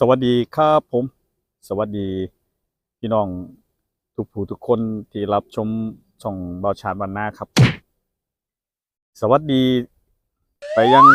สวัสดีครับผม สวัสดีพี่น้องทุกผู้ทุกคนที่รับชมช่องบาชาบันนาครับ สวัสดีไปยัง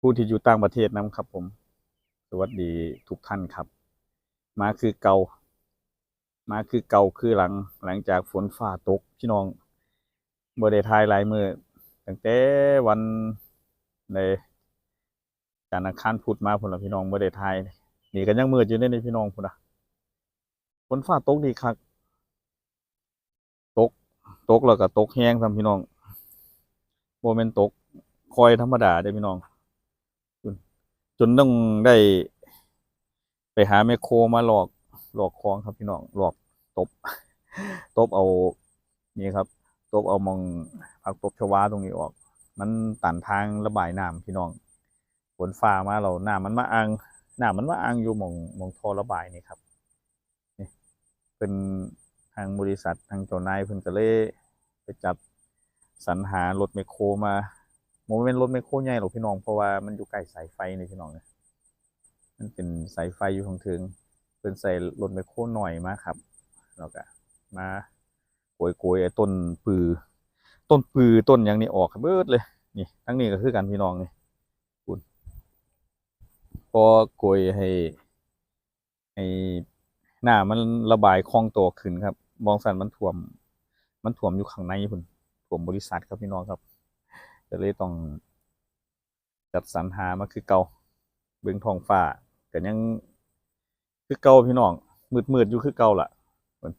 ผู้ที่อยู่ต่างประเทศนะครับผม สวัสดีทุกท่านครับ มาคือเกามาคือเกาคือหลังหลังจากฝนฟ้าตกพี่น้องบ่ได้ทายหลายมือตั้งแต่วันใน จานทร์อังคารพุธมาพุ่นละพี่น้องบ่อได้ทายนี่ก็ยังมืดอยู่เด้ในพี่น้องพุ่นน่ะฝนฟ้าตกดีคักตกตกแล้วก็ตกแห้งทำพี่น้องบ่แม่นตกคอยธรรมดาเด้พี่น้อง จนต้องได้ไปหาแมคโครมาหลอกหลอกคลองครับพี่น้องหลอกตบ ตบเอานี่ครับ ตบเอามองผักตบชวาตรงนี้ออก มันตันทางระบายน้ำพี่น้อง นฟ้ามาเราหน้ำมันมาอังหน้ำมันมาอังอยู่มองมองท่อระบายนี่ครับนี่เป็นทางบริษัททางเจ้านายเพิ่นก็เลยไปจับสรรหารถไมคโครมาโมเป็นรถไมคโครใหญ่หรอกพี่น้องเพราะว่ามันอยู่ใกล้สายไฟนี่พี่น้องเนี่ยมันเป็นสายไฟอยู่ข้างถึงเพิ่นใส่รถไมคโครหน่อยมาครับแล้วก็มาโกยโกยๆไอ้ต้นปือ ต้นปือต้นอย่างนี้ออกครับเบิดเลยนี่ทั้งนี้ก็คือกันพี่น้องนี่ พอโกยให้ให้หน้ามันระบายคล่องตัวขึ้นครับมองสันมันถ่วม มันถ่วมอยู่ข้างในพุ่นถ่วมบริษัทครับพี่น้องครับก็เลยต้องจัดสรรหามาคือเกาเบื้องทองฟ้าก็ยังคือเกาพี่น้องมืดมืดๆอยู่คือเกาล่ะพุ่น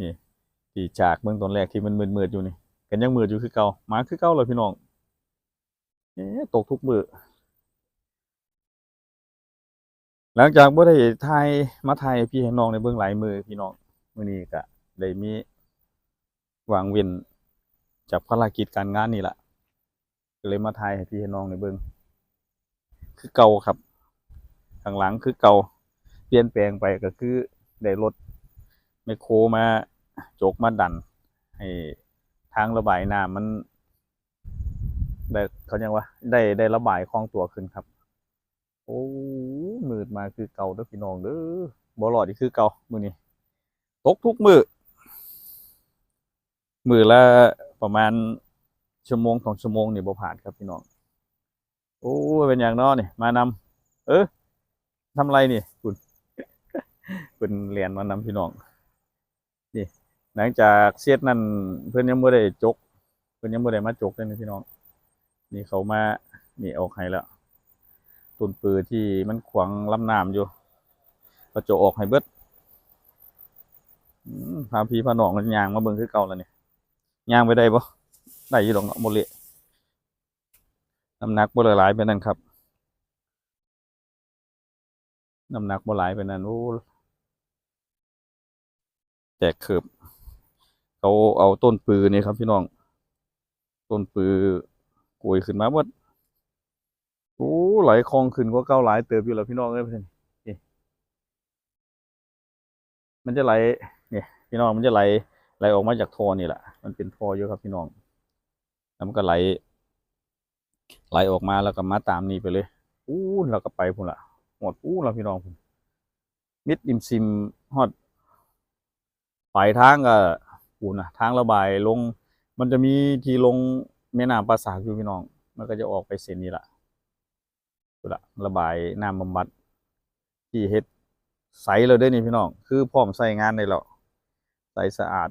นี่ที่จากเบื้องตอนแรกที่มันมืดมืดๆอยู่นี่ก็ยังมืดอยู่คือเกามาคือเกาเลยพี่น้อง ตกทุกมือหลังจากบ่ได้ถ่ายมาถ่ายพี่ให้น้องในเบื้องหลายมือพี่น้องมือนี้ก็ได้มีวางเว้นจากภารกิจการงานนี่ล่ะก็เลยมาถ่ายให้พี่ให้น้องในเบื้องคือเก่าครับข้างหลังคือเก่าเปลี่ยนแปลงไปก็คือได้รถไมโครมาโจกมาดันให้ทางระบายน้ำมัน ได้เขาเรียกว่า ได้ได้ระบายคล่องตัวขึ้นครับ โอ้มืดมาคือเก่าเด้อพี่น้องเด้อบ่รอดอีกคือเก่ามือนี้ตกทุกมือมือละประมาณชั่วโมงสองชั่วโมงนี่บ่ผ่านครับพี่น้องโอ้เป็นอย่างน้อนี่มานำเออทำไรนี่คุณเป็นเรียนมานำพี่น้องนี่หลังจากเสียดนั่นเพิ่อนยังบ่ได้จกเพิ่อนยังบ่ได้มาจกเลยนะพี่น้อง นี่เขามา นี่ออกให้แล้วต้นปือที่มันขวางลำน้ำอยู่ก็จะออกให้เบิดพาพี่พาน้องกันยางมาเบิ่งคือเก่าแล้วเนี่ยยางไปได้บ่ได้อยู่ดอกเนาะบ่เลน้ำหนักบ่ละหลายไปนั่นครับน้ำหนักบ่หลายไปนั่นโอ้แตกเขือบเขาเอาต้นปือนี่ครับพี่น้อง ต้นปือ โกยขึ้นมาหมดโอ้ไหลคลองขึ้นกว่าเก้าหลายเติบอยู่แล้วพี่น้องเอ้ยเพื่อนมันจะไหลเนี่ยพี่น้องมันจะไหลไหลออกมาจากท่อนี่แหละมันเป็นท่ออยู่ครับพี่น้องแล้วมันก็ไหล ไหลออกมาแล้วก็มาตามนี้ไปเลยอู้แล้วก็ไปพุ่นละหมดอู้แล้วพี่น้องพุ่นมิดอิมซิมฮอดปลายทางก็ปูนนะทางระบายลง มันจะมีที่ลง แม่น้ำปลาสากอยู่พี่น้อง มันก็จะออกไปเส้นนี้ละดูละระบายน้ำบำบัดที่เฮ็ดใสเลยเด้นี่พี่น้อง คือพร้อมใส่งานได้แล้วใสสะอาด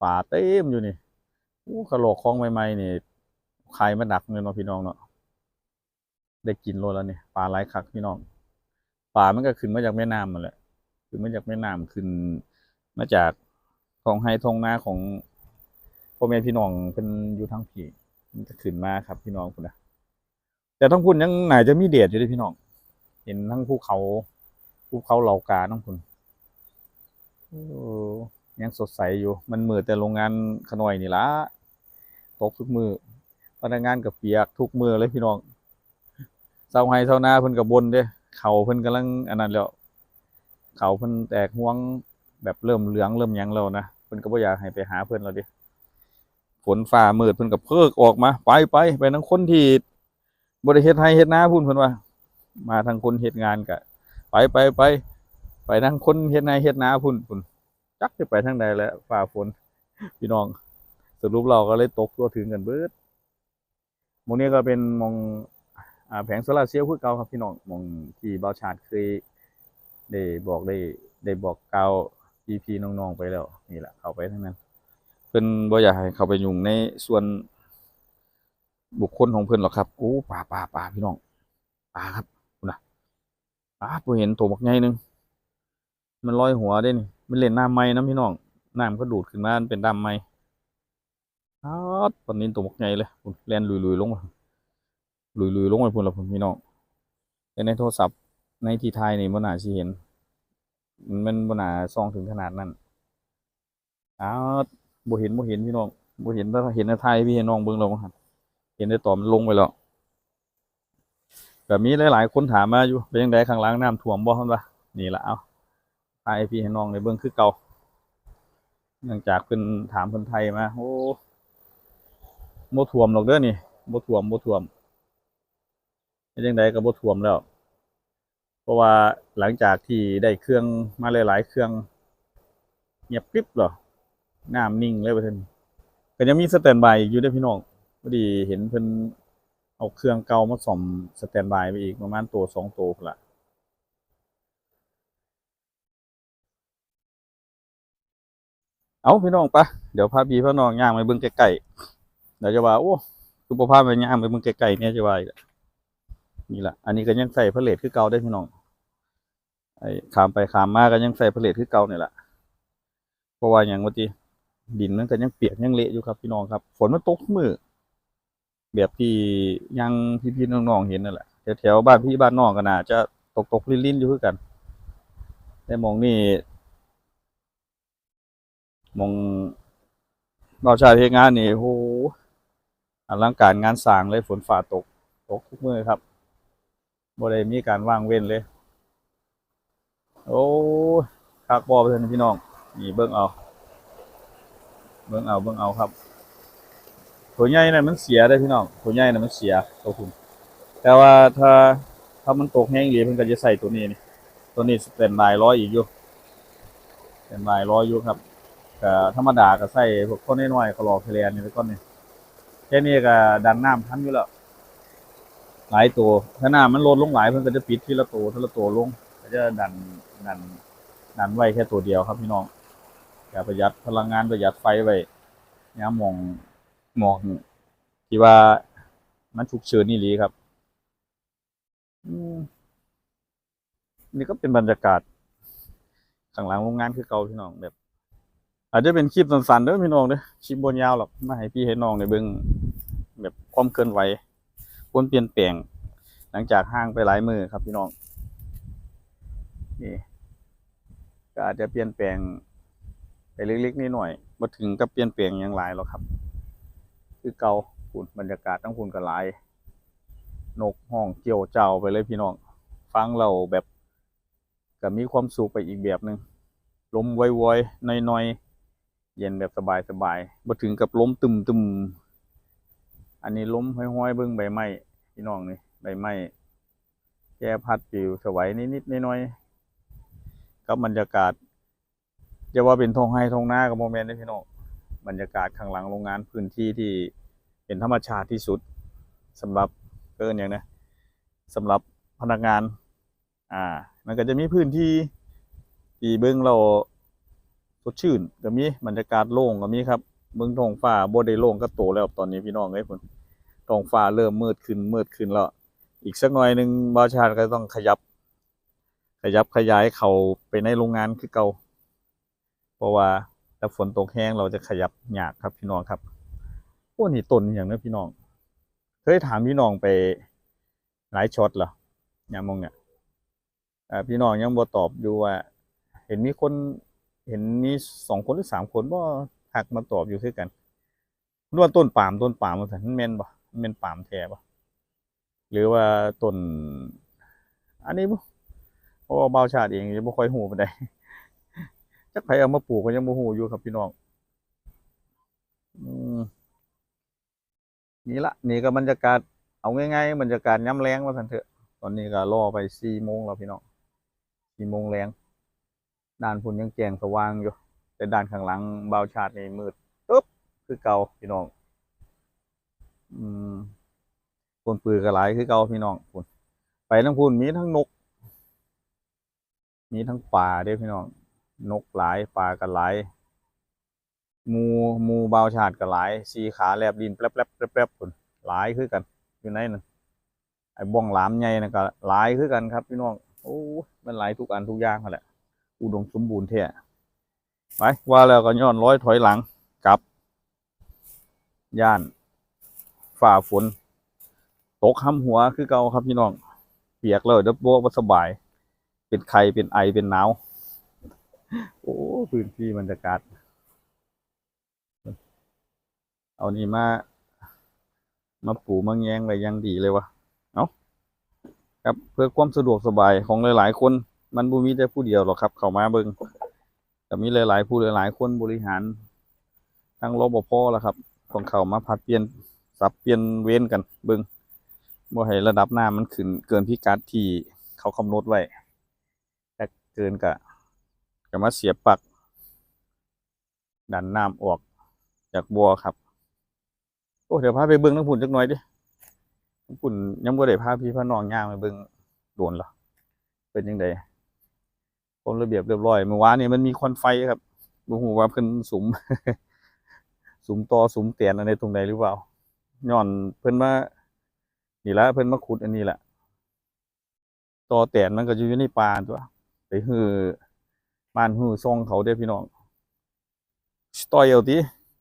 ฝาเต็มอยู่นี่อู้กระโหลกคลองใหม่ๆนี่ใครมาดักเงินเนาพี่น้องเนาะได้กินโลแล้วนี่ปลาไหลคักพี่น้องปลามันก็ขึ้นมาจากแม่น้ำมันแหละขึ้นมาจากแม่น้ำขึ้นมาจากท้องไห้ท้องนาของ พ่อแม่พี่น้องเป็นอยู่ทั้งผีมันจะขึ้นมาครับ พี่น้องคุณนะแต่ทั้งคุณยังไหนจะมีเดชอยู่ด้วยพี่น้อง เห็นทั้งภูเขาภูเขาเหล่ากาทั้งคุณยังสดใสอยู่ มันมือแต่โรงงานขน่อยนี่ละตกทุกมือพนักงานกับเปียกทุกมือเลยพี่น้องเสาไห้เสาหน้าเพิ่นกับบนเด้เข่าเพิ่นกำลังอันนั้นแล้วเข่าเพิ่นแตกห่วงแบบเริ่มเหลืองเริ่มยังแล้วนะเพิ่นก็บ่อยากให้ไปหาเพิ่นแล้วเดิ ฝนฟ้ามืดเพิ่นกับเพิกออกมาไปไปไปทั้งคนที่บ่ได้เฮ็ดให้เฮ็ดนาพุ่นเพิ่นว่า มาทางคนเฮ็ดงานก็ไปไปไปไปทางคนเฮ็ดนาเฮ็ดนาพุ่นพุ่นจักจะไปทางใดแล้วฝ่าฝนพี่น้องสรุปเราก็เลยตกตัวถึงกันเบิดหมองนี้ก็เป็นมองอ่าแผงโซลาเซลล์คือเก่าครับพี่น้องมองที่บาชาติเคยได้บอกได้ได้บอกเก่าวพี่น้องๆไปแล้ว นี่แหละเข้าไปทั้งนั้น เพิ่นบ่อยากให้เข้าไปยุ่งในส่วนบุคคลของเพิ่นหรอกครับโอ้ป่าป่าป่าพี่น้องป่าครับคุณนะป่าบ่เห็นตัวบักใหญ่หนึงมันลอยหัวเด้นี่มันเล่นน้ำไหม้น้ำพี่น้องน้ำก็ดูดขึ้นมาเป็นน้ำไหม้อ๊าดตอนนี้ตัวบักใหญ่เลยพุ่นแลนลุยๆลงมาลุยๆลงไปพุ่นละพี่น้องแต่ในโทรศัพท์ในที่ถ่ายนี่บ่น่าสิเห็น มันบ่น่าส่องถึงขนาดนั้นอ้าว บ่เห็นบ่เห็นพี่น้องบ่เห็นแต่เห็นในไทยพี่น้องเบิ่งล้วบ่ครับเห็นในต่อมนลงไปแล้วก็มีหลาย ๆ คนถามมาอยู่เป็นจังไดข้างล่างน้ำท่วมบ่ซั่นว่านี่ละเอาไทยพี่ให้น้องได้เบิ่งคือเก่าเนื่องจากเพิ่นถามเพิ่นไทยมาโอ้บ่ท่วมหรอกเด้อนี่บ่ท่วมบ่ท่วมเป็นจังไดก็บ่ท่วมแล้ว เพราะว่าหลังจากที่ได้เครื่องมาหลาย ๆ เครื่องเงียบกริบหรอ น้ำนิ่งเลยประเทศนี้ก็ยังมีสแตนบายอยู่ด้อพี่น้องพอดีเห็นเพิ่นเอาเครื่องเก่ามาซ่อมสแตนบายไปอีกประมาณตัวสองตัวละเอาพี่น้องปะเดี๋ยวพาพี่พาน้องย่างไปเบิ่งใกล้ๆเดี๋ยวจะว่าโอ้คือบ่พาไปย่างไปเบิ่งใกล้ๆเนี่ยจะว่าอีกแล้วนี่ล่ะอันนี้ก็ยังใส่พาเลทคือเก่าได้พี่น้องไอ้ขามไปขามมาก็ยังใส่พาเลทคือเก่านี่ยแหละเพราะว่าอย่างว่าติ ดินมันก็ยังเปียกยังเละอยู่ครับ พี่น้องครับ ฝนมันตกมือแบบที่ยังพี่ๆน้องๆเห็นนั่นแหละแถวๆบ้านพี่บ้านน้องก็น่าจะตกตกๆลิ่นๆอยู่คือกัน แต่มองนี่มองเราชายเฮ็ดงานนี่โหอลังการงานสร้างเลยฝนฝ่าตก ตกทุกมือครับบ่ได้มีการว่างเว้นเลย โอ้คักบ่เพิ่นพี่น้อง นี่เบิ่งเอา เบิ่งเอาเบิ่งเอาครับตัวใหญ่น่ะมันเสียได้พี่น้องตัวใหญ่น่ะมันเสียตัวคุณแต่ว่าถ้าถ้ามันตกแห้งดีเพิ่นก็จะใส่ตัวนี้นี่ตัวนี้สแตนบายร้อยอีกอยู่สแตนบายร้อยอยู่ครับก็ธรรมดาก็ใส่พวกคนน้อยๆก็รอเคลียร์นี่ไปก่อนนี่แค่นี้ก็ดันน้ำทันอยู่แล้วหลายตัวถ้าน้ำมันลดลงหลายเพิ่นก็จะปิดทีละตัวทีละตัวลงก็จะดันดันดันไว้แค่ตัวเดียวครับพี่น้อง อย่าประหยัดพลังงานประหยัดไฟไว้เนี่ยมองมองที่ว่ามันฉุกเฉินนี่หลีครับนี่ก็เป็นบรรยากาศข้างหลังโรงงานคือเก่าพี่น้องแบบ อาจจะเป็นคลิปสั้นๆเด้อพี่น้องเด้อคลิปบนยาวหรอกมาให้พี่ให้น้องในเบิ่งแบบความเคลื่อนไหวความเปลี่ยนแปลง หลังจากห่างไปหลายมือครับพี่น้องนี่ก็อาจจะเปลี่ยนแปลง เล็กๆนิดหน่อยมาถึงกับเปลี่ยนแปลงอย่างหลายหรอกครับ คือเก่าฝุ่นบรรยากาศทั้งฝุ่นกับหลาย นกห้องเกี่ยวเจ้าไปเลยพี่น้อง ฟังเราแบบก็มีความสุขไปอีกแบบหนึ่งลมวอยๆน้อยๆเย็นแบบสบายๆมาถึงกับลมตึมๆอันนี้ลมห้อยๆเบิ้งใบไม้พี่น้องนี่ใบไม้แก่พัดปิวสวัยนิดๆน้อยๆกับบรรยากาศ จะว่าเป็นทงไฮทงหน้ากับโมเมนต์ได้พี่น้องบรรยากาศข้างหลังโรงงานพื้นที่ที่เป็นธรรมชาติที่สุดสำหรับเกินอย่างนะสำหรับพนักงาน อ่า มันก็จะมีพื้นที่ที่เบิ้องเราสดชื่นก็มีบรรยากาศโล่งก็มีครับเบิ้งท้องฟ้าบ่ได้โล่งก็โตแล้วตอนนี้พี่น้องเอ้ยพุ่นท้องฟ้าเริ่มมืดขึ้นมืดขึ้นแล้วอีกสักหน่อยหนึ่งบาชาก็ต้องขยับ ขยับขยายเขาไปในโรงงานคือเก่า เพราะว่าถ้าฝนตกแห้งเราจะขยับหยากครับพี่น้องครับโอ้นี่ต้นอย่างนี้พี่น้อง เคยถามพี่น้องไปหลายช็อตเหรออย่างมองเนี่ยพี่น้องยังบ่ตอบอยู่ว่า เห็นมีคนเห็นมีสองคนหรือสามคนบ่ทักมาตอบอยู่คือกันรู้ว่าต้นปาล์มต้นปาล์มมันแม่นบ่มันเป็นปาล์มแท้บ่หรือว่าต้นอันนี้บ่เพราะว่าเบาชาติเองยังบ่ค่อยฮู้ปานใด จักไผเอามาปลูกก็ยังบ่ฮู้อยู่ครับพี่น้องอืมนี่ละนี่ก็บรรยากาศเอาง่ายๆบรรยากาศย้ำแรงว่าสันเถอะ ตอนนี้ก็รอไปสี่โมงแล้วพี่น้องสี่โมงแรงด้านพุ่นยังแจ้งสว่างอยู่ แต่ด้านข้างหลังเบาชาตินี่มืดปึ๊บคือเก่าพี่น้อง อืมคนปืนก็หลายคือเก่าพี่น้องพุ่นไปทั้งพุ่นมีทั้งนก มีทั้งป่าเด้พี่น้อง นกหลายป่าก็หลายมูมูเบาชาติก็หลายสีขาแลบดินแป๊บแป๊บแป๊บแป๊บพุ่นหลายคือกันอยู่ในนั้นไอ้บ้องหลามใหญ่นะก็หลายคือกันครับพี่น้องโอ้ยมันหลายทุกอันทุกอย่างนั่นแหละอุดมสมบูรณ์แท้ไปว่าแล้วก็ย้อนร้อยถอยหลังกลับ ย่านฝ่าฝน ตกห้ำหัวคือเก่าครับพี่น้อง เปียกเลยเด้อบัวบ่สบาย เป็นไข้เป็นไอเป็นหนาว โอ้พื้นที่บรรยากาศ เอานี่มา มาปูมาแยงไว้อยังดีเลยวะเอาครับเพื่อความสะดวกสบายของหลาย ๆ คน มันบ่มีแต่ผู้เดียวหรอกครับ เข้ามาเบิ่งแต่มีหลาย ๆ ผู้หลาย ๆ คนบริหารทางรปภล่ะครับต้องเข้ามาผัดเปลี่ยนสับเปลี่ยนเว้นกันเบิ่งบ่ให้ระดับน้ำมันขึ้นเกินพิกัดที่เขากำหนดไว้แต่เกินก็ ก็มาเสียบปลัก ดันน้ำออกจากบัวครับ โอ้เดี๋ยวพาไปเบิ่งน้ำผุ่นจักหน่อยดิน้ำผุ่นยังบ่ได้พาพี่พาน้องย่างไปเบิ่งโดนเหรอเป็นยังไงคนระเบียบเรียบร้อยเมื่อวานนี่มันมีควันไฟครับบ่ฮู้ว่าเพิ่นสุม สุมตอสุมเตียนอะไรตรงใดหรือเปล่าย้อนเพิ่นมานี่ละเพิ่นมาขุดอันนี้แหละตอเตียนมันก็อยู่ในป่าตัวไปฮือ บ้านฮือซ่องเขาเด้พี่น้องสตอยเอาติ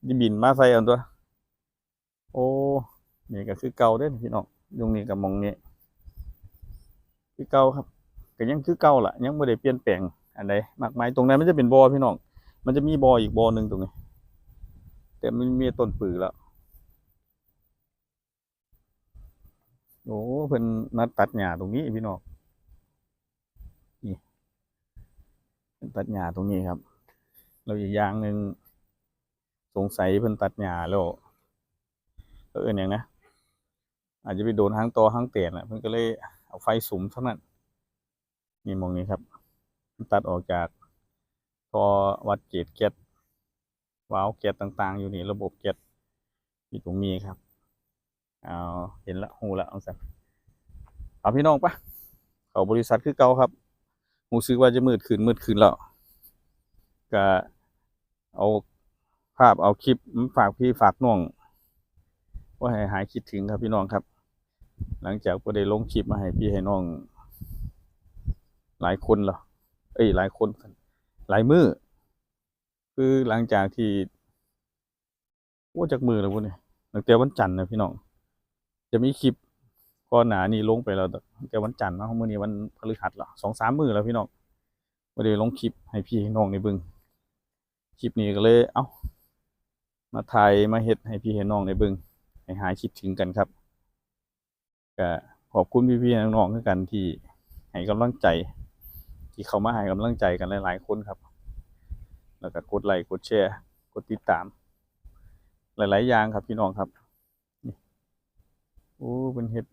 ดิบินมาใส่เอาตัว โอ้นี่ก็คือเก่าเด้พี่น้องยุงนี่กับมองนี้คือเก่าครับก็ยังคือเก่าล่ะ ยังไม่ได้เปลี่ยนแปลงอันใดมากมายตรงนั้นมันจะเป็นบ่อพี่น้อง มันจะมีบ่ออีกบ่อหนึ่งตรงนี้ แต่มันมีต้นปือแล้วโอ้เพิ่นมาตัดหญ้าตรงนี้พี่น้อง นี่เพิ่น ตัดหญ้าตรงนี้ครับแล้วอีกอย่างหนึ่งสงสัยเพิ่นตัดหญ้าแล้วเอออย่างนะอาจจะไปโดนหางตอหางเตียนแหละเพิ่นก็เลยเอาไฟสุมเท่านั้นนี่มองนี้ครับ ตัดออกจากทอวัดเกตเกตวาล์วเกตต่าง ๆ อยู่นี่ระบบเกตอยู่ตรงนี้ครับเอาเห็นละหูละเอาสักเอาพี่น้องปะเขาบริษัทคือเก่าครับ หูซื้อว่าจะมืดขึ้นมืดขึ้นแล้วก็เอาภาพเอาคลิปฝากพี่ฝากน้องว่าให้หายคิดถึงครับพี่น้องครับ หลังจากก็ได้ลงคลิปมาให้พี่ให้น้อง หลายคนเหรอเอ้ยหลายคน หลายมือคือหลังจากที่ว่าจากมือแล้วพวกนี้ตั้งแต่วันจันทร์นะพี่น้อง จะมีคลิป ก่อนหนานี้ลงไปแล้วตั้งแต่วันจันทร์เนาะมื้อนี้วันพฤหัสเหรอสองสามมือแล้วพี่น้องไม่ได้ลงคลิปให้พี่ให้น้องในบึงคลิปนี้ก็เลย เอ้า มาถ่ายมาเฮ็ดให้พี่ให้น้องในบึงให้หายคิดถึงกันครับก็ขอบคุณพี่ๆน้องๆด้วยกันที่ให้กำลังใจ ที่เขามาให้กำลังใจกันหลายๆคนครับ แล้วก็กดไลค์กดแชร์กดติดตาม หลายๆอย่างครับพี่น้องครับนี่โอ้เป็นเฮ็ด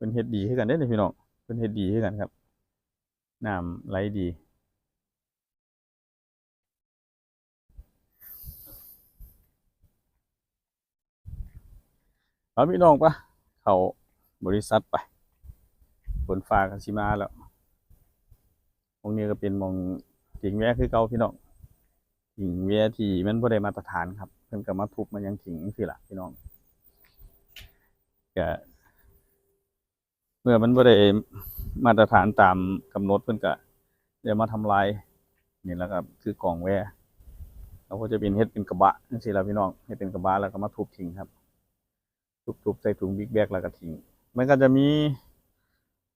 เป็นเฮ็ดดีให้กันได้เลยพี่น้องเป็นเฮ็ดดีให้กันครับน้ำไหลดีเอาพี่น้องปะเขาบริษัทไปฝนฟ้ากันสิมาแล้วตรงนี้ก็เป็นมองถิงแวะคือเก่าพี่น้องถิงแวะที่มันบ่ได้มาตรฐานครับเพิ่นก็มาทุบมันยังถิงสิล่ะพี่น้องก็ เมื่อมันบ่ได้มาตรฐานตามกำหนดเพิ่อนก็เดี๋ยวมาทำลายนี่แหละครับคือกล่องแวะเราก็จะเป็นเฮ็ดเป็นกระบะจังซี่ล่ะพี่น้องเฮ็ดเป็นกระบะแล้วก็มาทุบทิ้งครับ ทุบๆใส่ถุงบิ๊กแบกแล้วก็ทิ้งมันก็จะมี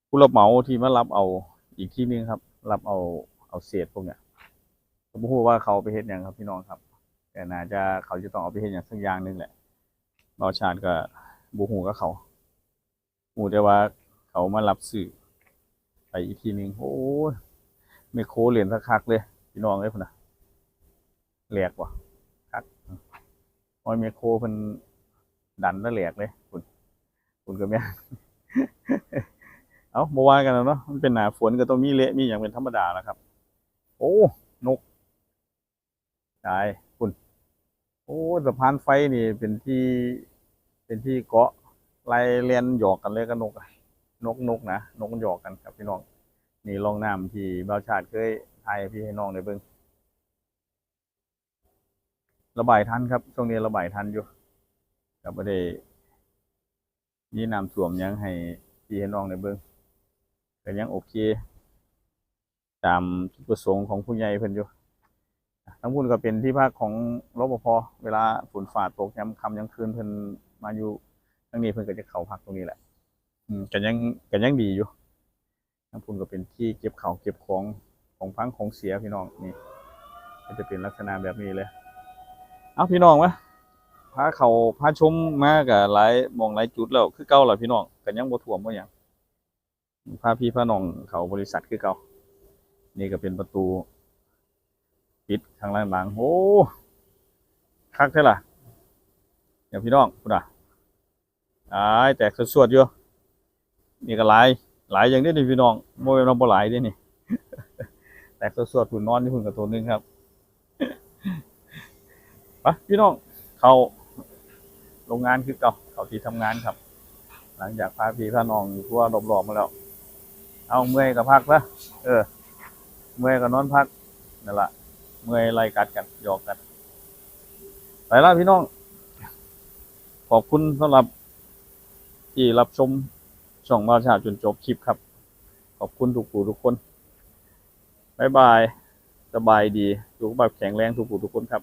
ผู้รับเหมาที่มารับเอาอีกที่นึงครับ รับเอาเอาเศษพวกเนี้ยผมไม่รู้ว่าเขาไปเฮ็ดหยังครับพี่น้องครับ แต่น่าจะเขาจะต้องเอาไปเฮ็ดอย่างสักอย่างหนึงแหละบอชาติก็บูฮูกับเขาหูแต่ว่า เขามารับสื่อไปอีกทีหนึงโอ้ยไมโคเหรียญสักคักเลย พี่น้องเลยพนะแหลกว่ะคักโอ้ยไมโคเพิ่นดันแล้วแหลกเลยคุณคุณกับแม่เอาบว่ากันแล้วเนาะมันเป็นหนาฝนก็ต้องมีเละมีอย่างเป็นธรรมดาแล้วครับ โอ้นกตายคุณโอ้สะพานไฟนี่เป็นที่ เป็นที่เกาะไล่เลียนหยอกกันเลยกับนกอะ นกนกนะนกมันหยอกกันครับพี่น้องนี่ลองน้ำที่บ่าวชาติเคยทายพี่ให้น้องได้เบิ่งระบายทันครับช่วงนี้ระบายทันอยู่ก็บ่ได้มีน้ำท่วมยังให้พี่ให้น้องได้เบิ่งก็ยังโอเค ตามจุดประสงค์ของผู้ใหญ่เพิ่นอยู่ทั้งพุ่นก็เป็นที่พักของรปภเวลาฝนฟ้าตกยามค่ำยามคืนเพิ่นมาอยู่ทั้งนี้เพิ่นก็จะเข้าพักตรงนี้แหละ อืมก็ยังก็ยังดีอยู่ทั้งพุ่นก็เป็นที่เก็บเขาเก็บของของพังของเสียพี่น้องนี่ก็จะเป็นลักษณะแบบนี้เลย เอาพี่น้องวะพาเขาพาชมมากับหลายมองหลายจุดแล้วคือเก่าล่ะพี่น้องก็ยังบ่ท่วมบ่หยังพาพี่พาน้องเขาบริษัทคือเก่านี่ก็เป็นประตู ปิดข้างล่างหลังโอ้คักแท้ล่ะเดี๋ยวพี่น้องพุ่นอะอ้ายแตกสวดๆอยู่ นี่ก็หลายหลายอย่างนี้นี่พี่น้องโมยเราบ่หลายเด้นี่แตกสวดๆหุ่นนอนที่หุ่นกับตัวนึงครับไปพี่น้องเขาโรงงานคือเก่าเขาที่ทำงานครับ หลังจากพาพี่พาน้องอยู่ทั่วรอบๆมาแล้ว เอาเมื่อยกับพักละเออ เมื่อยกับนอนพักนั่นแหละเมื่อยไล่กัดกันหยอกกันไปละพี่น้อง ขอบคุณสำหรับที่รับชม ช่องมาชาจนจบคลิปครับ ขอบคุณทุกผู้ทุกคนบายบาย สบายดี สุขภาพแข็งแรงทุกผู้ทุกคนครับ